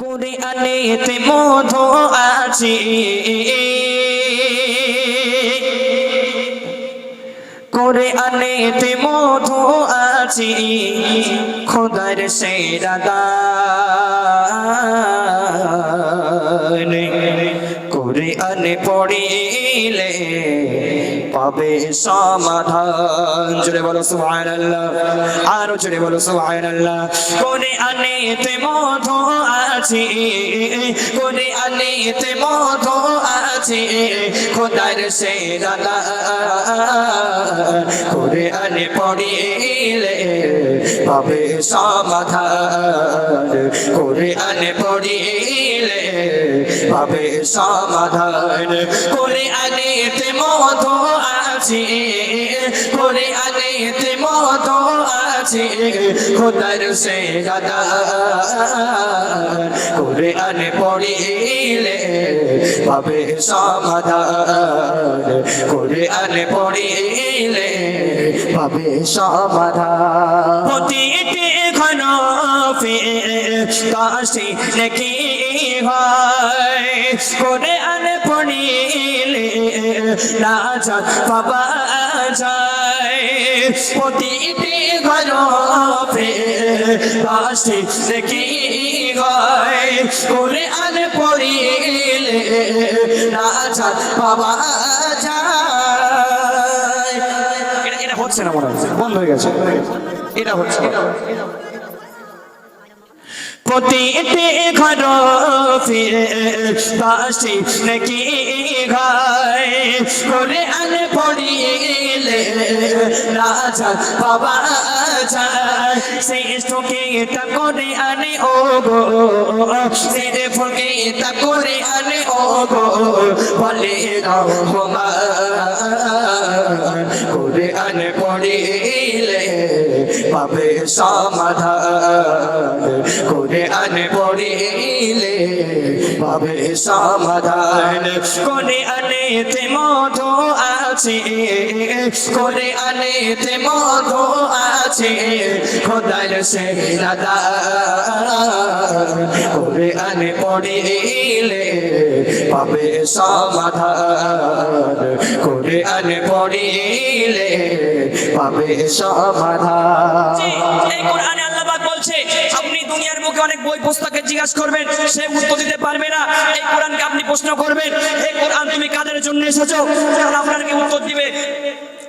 কোরআনেতে মধু আছে। কোরআনেতে মধু আছে। খোদার সেরা দান কোরআনে পড়িলে পাবে সমাধান। জুড়ে বলো, সুবহানাল্লাহ। আরও জুড়ে বলো, সুবহানাল্লাহ। কোরআনেতে মধু আছে কোরআনেতে মধু আছে, খোদার সেরা দান কোরআনে পড়িলে পাবে সমাধান। কোরআনে পড়িলে পাবে সমাধান। কোরআনেতে মধু আছে কোরআনেতে মধু আছে, খোদার সে গাদা। কোরআনে পড়িলে পাবে সমাধান। কোরআনে পড়িলে পাবে সমাধান। প্রতিটি ঘন কাশি নাকি হয়। কোরআন পড়িলে না পাবা যায়। প্রতিটি ঘর কাশি নাকি হয়। কোরআন পড়িলে না পাবা যায়। এটা হচ্ছে না মনে হচ্ছে। বন্ধ হয়ে গেছে। এটা হচ্ছে। প্রতিটি ঘর বাসি নাকি ঘরে আনে পড়িলে রাজা, বাবা যায় শ্রেষ্ঠকে এটা করে আনে ও গো ফুলকে এটা করে আনে ও গো বলে করে আনে, পড়িলে পাবে সমাধান। করে আনে, পড়িলে পাবে সমাধান? করে আনেতে মধু আছে? করে আনেতে মধু আছে? খোদার সে দাদা করে আনে পড়িলে পাবে সমাধান। করে আনে পড়িলে পাবে সমাধান। অনেক বই পুস্তকে জিজ্ঞাসা করবেন, সে উত্তর দিতে পারবে না। এই কোরআনকে আপনি প্রশ্ন করবেন এই কোরআন, তুমি কাদের জন্য এসেছ? আপনাকে উত্তর দিবে।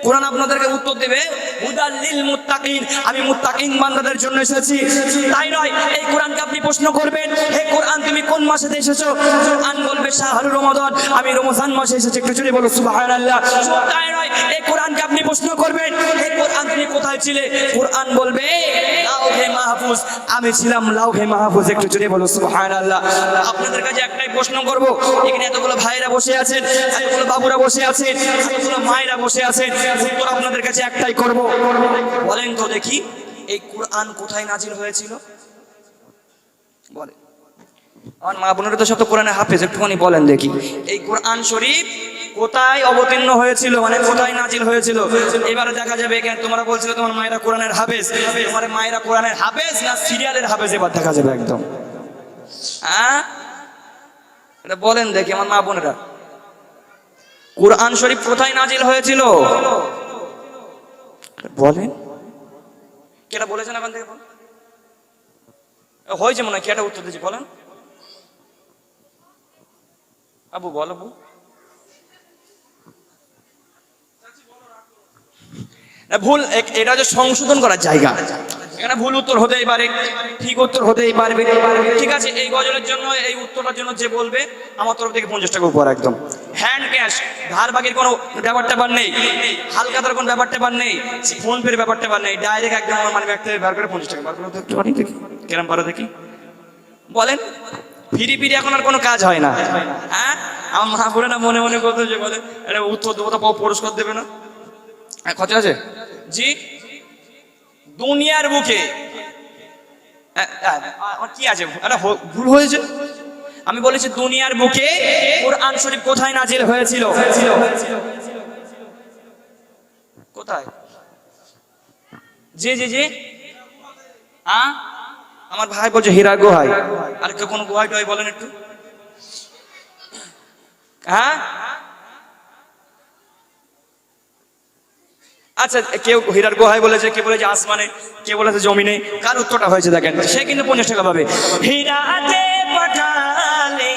কোরআন আপনাদেরকে উত্তর দেবে, হুদাল লিল মুত্তাকিন। আমি মুত্তাকিন বান্দাদের জন্য এসেছি। তাই নয়, এই কোরআনকে আপনি প্রশ্ন করবেন, হে কোরআন, তুমি কোন মাসে এসেছ? কোরআন বলবে, শাহরুর রমাদান। আমি রমজান মাসে এসেছি, একটু জোরে বলো, সুবহানাল্লাহ। তাই নয়, এই কোরআনকে আপনি প্রশ্ন করবেন, হে কোরআন, তুমি কোথায় ছিলে? কোরআন বলবে, লাউহে মাহফুজ। আমি ছিলাম লাউহে মাহফুজ, একটু জোরে বলো, সুবহানাল্লাহ। আপনাদের কাছে একটাই প্রশ্ন করব, এখানে এতগুলো ভাইরা বসে আছেন, এতগুলো বাবুরা বসে আছেন, এতগুলো মায়েরা বসে আছেন উত্তর আপনাদের কাছে একটাই করব। বলেন তো দেখি, এই কোরআন কোথায় নাজিল হয়েছিল? আমার মা তো কোরআনে হাফেজ, একটুখানি বলেন দেখি। এই কোরআন শরীফ কোথায় অবতীর্ণ হয়েছিল? মানে কোথায় নাজিল হয়েছিল? এবারে দেখা যাবে কেন তোমরা বলছিলে তোমার মায়েরা কোরআনের হাফেজ। তোমার মায়েরা কোরআনের হাফেজ না সিরিয়ালের হাফেজ? এবার দেখা যাবে একদম। হ্যাঁ? এটা বলেন দেখি আমার মা বোনেরা। কোরআন শরীফ কোথায় নাজিল হয়েছিল? বলেন। কেটা বলেছেন এখন থেকে হয়েছে মনে হয় কেটা উত্তর দিয়েছি, বলেন। আবু, বল আবু। ভুল এটা হচ্ছে সংশোধন করার জায়গা। এখানে ভুল উত্তর হতেই পারে, ঠিক উত্তর হতেই পারবে। ঠিক আছে, এই গজলের জন্য, এই উত্তরটার জন্য যে বলবে, আমার তরফ থেকে পঞ্চাশ টাকা উপর একদম। হ্যান্ড ক্যাশ ধার বাকির কোনো ব্যাপার ট্যাপার নেই। হালকা তার কোনো ব্যাপার ট্যাপার নেই। ফোন পের ব্যাপার ট্যাপার নেই। ডাইরেক্ট একদম আমার মানে ব্যাগ থেকে বার করে পঞ্চাশ টাকা বার করে তো একটুখানি দেখি কেরম পারো দেখি বলেন ফিরি ফিরি এখন আর কোনো কাজ হয় না। হ্যাঁ? আমার মা বলে না মনে মনে কথা যে বলে আরে উত্তর দেবো তো পুরস্কার দেবে না? হ্যাঁ খরচা আছে? জি? দুনিয়ার বুকে। হ্যাঁ, হ্যাঁ, কি আছে? ভুল হয়েছে? আমি বলেছি, দুনিয়ার বুকে কোরআন শরীফ কোথায় নাজিল হয়েছিল? কোথায়? জি জি জি। হ্যাঁ আমার ভাই বলছে, হীরা গুহায়। আর কেউ কোনো গোহাই টোহাই বলেন একটু। হ্যাঁ? আচ্ছা কেউ হীরার গোহাই বলেছে কে বলেছে আসমানে কে বলেছে জমিনে, কার উত্তরটা হয়েছে দেখেন? সে কিন্তু পঞ্চাশ টাকা পাবে। হীরাতে পাঠালে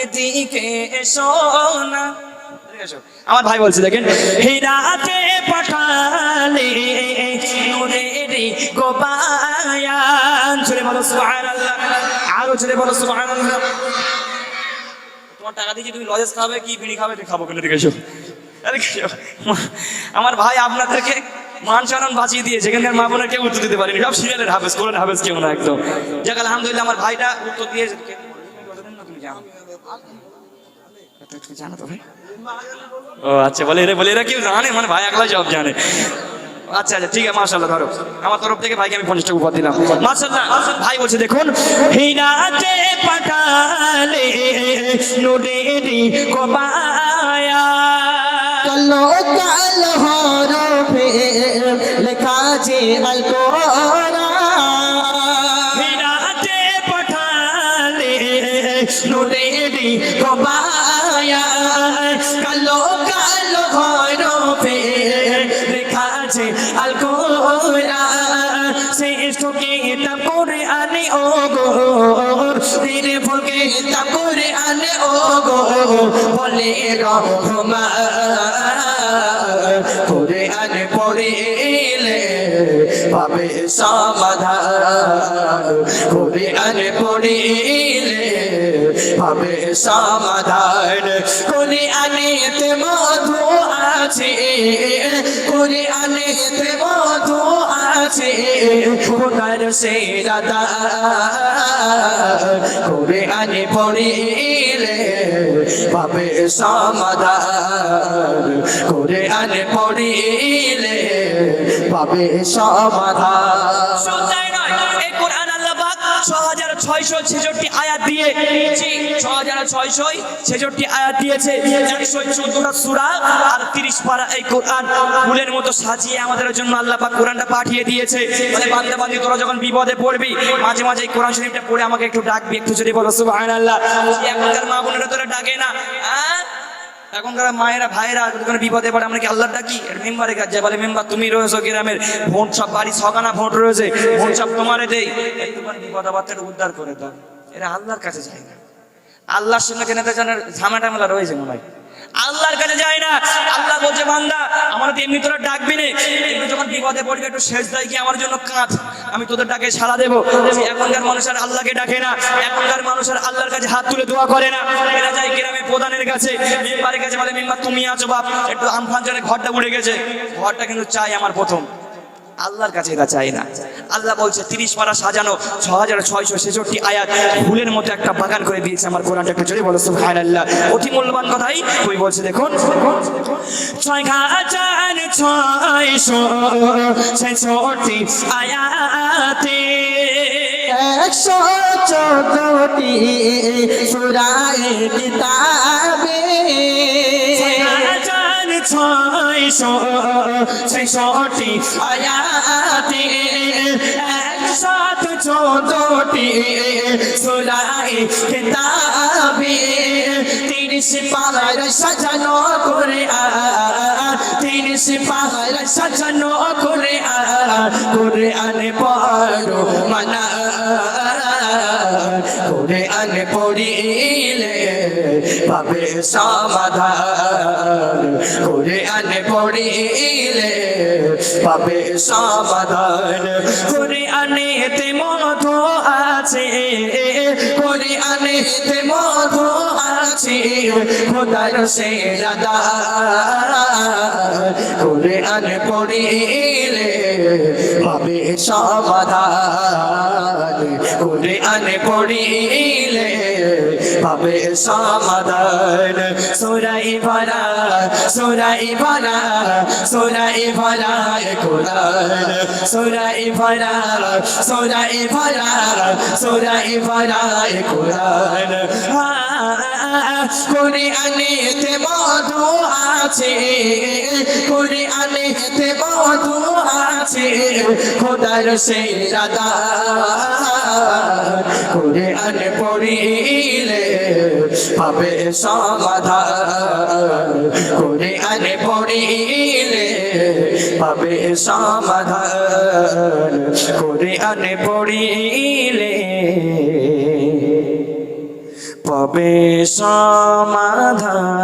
এদিকে এসো না। আমার ভাই বলছে, দেখেন, হীরাতে পাঠালে নুরেরি গোবায়ান ছেড়ে বলো, সুবহানাল্লাহ। আরও ছেড়ে বলো, সুবহানাল্লাহ। তোমার টাকা দিয়ে তুমি লজেস খাবে, কি বিড়ি খাবে খাব কেন এদিকে আমার ভাই আপনাদেরকে মান সম্মান বাঁচিয়ে দিয়েছে এখানকার মা বোনের কেউ উত্তর দিতে পারেনি। সব সিরিয়ালের হাফেজ কোরআন হাফেজ কেউ না একদম। যাক, আলহামদুলিল্লাহ, আমার ভাইটা উত্তর? তুমি জানো? তো ও আচ্ছা বলে এরা কেউ জানে? মানে ভাই সব জানে। আচ্ছা আচ্ছা ঠিক আছে, মাশাআল্লাহ, ধরো। আমার তরফ থেকে ভাইকে আমি পঞ্চাশ দিলাম। ভাই বলছে, দেখুন কালো কালো যে আল কোরআন হিরাতে পাঠালে নুরেরি কবায়া কালো হরফে লেখা আছে আল কোরআন শেষ থেকে তা ও গো ফুলকে তা ও গো বলে রহমান করে আনে পড়িলে পাবে সমাধান। করে আনে পড়িলে পাবে সমাধান। করে আনেতে মধু আছে করে আনেতে মধু আছে খোদার সে দাদা করে আনে পড়িলে পাবে সমাধান। করে আনে পড়িলে পাবে সমাধান। 6666 আয়াত দিয়ে জি 6666 আয়াত দিয়েছে। 114টা সুরা আর 30 পারা এই কোরআন। ফুলের মতো সাজিয়ে আমাদের জন্য আল্লাহ পাক কোরআনটা পাঠিয়ে দিয়েছে। মানে বান্দা, বান্দি, তোরা যখন বিপদে পড়বি, মাঝে মাঝে এই কোরআন শরীফটা পড়ে আমাকে একটু ডাকবি। একটু যদি বলো, সুবহানাল্লাহ। এখনকার মা বোনেরা তোরা ডাকে না। হ্যাঁ এখনকার মায়েরা ভাইরা কোনো বিপদে পড়ে, আমরা কি আল্লাহ ডাকি? মেম্বারের কাছে বলে, মেম্বার, তুমি রয়েছো গ্রামের, ভোট সব বাড়ি ছখানা ভোট রয়েছে, ভোট সব তোমারে দেই। তোমার বিপদ আবার উদ্ধার করে দাও এরা আল্লাহর কাছে যায় না। আল্লাহর সঙ্গে জেনেতে জানার ঝামেলা রয়েছে মনে হয়। আল্লাহর কাছে যায় না। আল্লাহ বলছে, বান্দা, আমার তো এমনি তোরা ডাকবি না। একটু যখন বিপদে পড়বি, একটু শেষ দায় কি আমার জন্য কাঁচ আমি তোদের ডাকে সাড়া দেবো। এখনকার মানুষ আর আল্লাহকে ডাকে না। এখনকার মানুষ আর আল্লাহর কাছে হাত তুলে দোয়া করে না। এরা যায় গ্রামে প্রধানের কাছে। মেম্বারের কাছে বলে, মেম্বার, তুমি আছো বাপ। একটু আমফান ঘরটা উড়ে গেছে। ঘরটা কিন্তু চাই আমার প্রথম। আল্লাহর কাছে এটা চাই না। আল্লাহ বলছে তিরিশ পারা সাজানো ছ হাজার ছয়শো ছেষট্টি আয়াত ফুলের মতো একটা বাগান করে দিয়েছে আমার কোরআনটা একটু জোরে বলো সুবহান আল্লাহ অতি মূল্যবান কথাই কই বলছে দেখুন। ছয় হাজার ছয়শো ছেষট্টি আয়াতে একশো চোদ্দটি সুরায় কিতাবে। ছয় ছয়শো ছেষট্টি আয়াতে চোদ্দটি সুরাই কিতাবে তিরিশ পাহাড় সাজানো করে তিরিশ পাহাড় সাজানো করে করে আনে পড়ো, মানা করে আনে পড়িলে পাবে সমাধান। করে আনে পড়িলে পাবে সমাধান করে আনেতে মধ আছে করে আনেতে মধ আছে, খোদার সে দাদা করে আনে পড়িলে পাবে সমাধান করে আনে পড়িলে পাবে সমাধান। সুরাই ভরা সুরাই ভরা সুরাই ভরা কুরআন। সুরাই ভরা সুরাই ভরা সুরাই ভরা কুরআন। করে আনেতে মধু আছে করে আনেতে মধু আছে, খোদার সেই রাধা করে আনে পড়িলে পাবে সমাধান। করে আনে পড়িলে পাবে সমাধান। করে আনে পড়িলে পাবে সমাধান।